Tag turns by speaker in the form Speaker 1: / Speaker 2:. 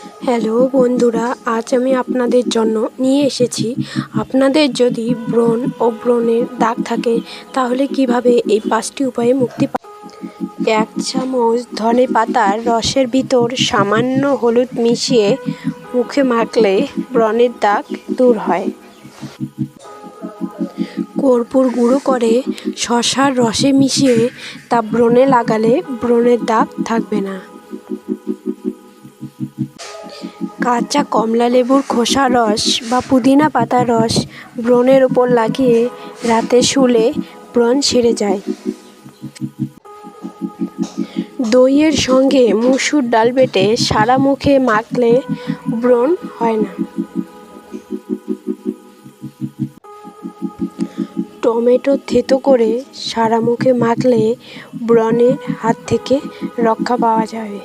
Speaker 1: Hello বন্ধুরা, আজ আমি আপনাদের জন্য নিয়ে এসেছি। আপনাদের যদি ব্রণ ও ব্রণের দাগ থাকে, তাহলে কীভাবে এই পাঁচটি উপায়ে মুক্তি পা এক চামচ ধনে পাতার রসের ভিতর সামান্য হলুদ মিশিয়ে মুখে মাখলে ব্রণের দাগ দূর হয়। কর্পূর গুঁড়ো করে শশার রসে মিশিয়ে তা ব্রণে লাগালে ব্রণের দাগ থাকবে না। কাঁচা কমলা লেবুর খোসা রস বা পুদিনা পাতার রস ব্রণের ওপর লাগিয়ে রাতে শুলে ব্রণ সেরে যায়। দইয়ের সঙ্গে মুসুর ডাল বেটে সারা মুখে মাখলে ব্রণ হয় না। টমেটো থেতো করে সারা মুখে মাখলে ব্রণের হাত থেকে রক্ষা পাওয়া যাবে।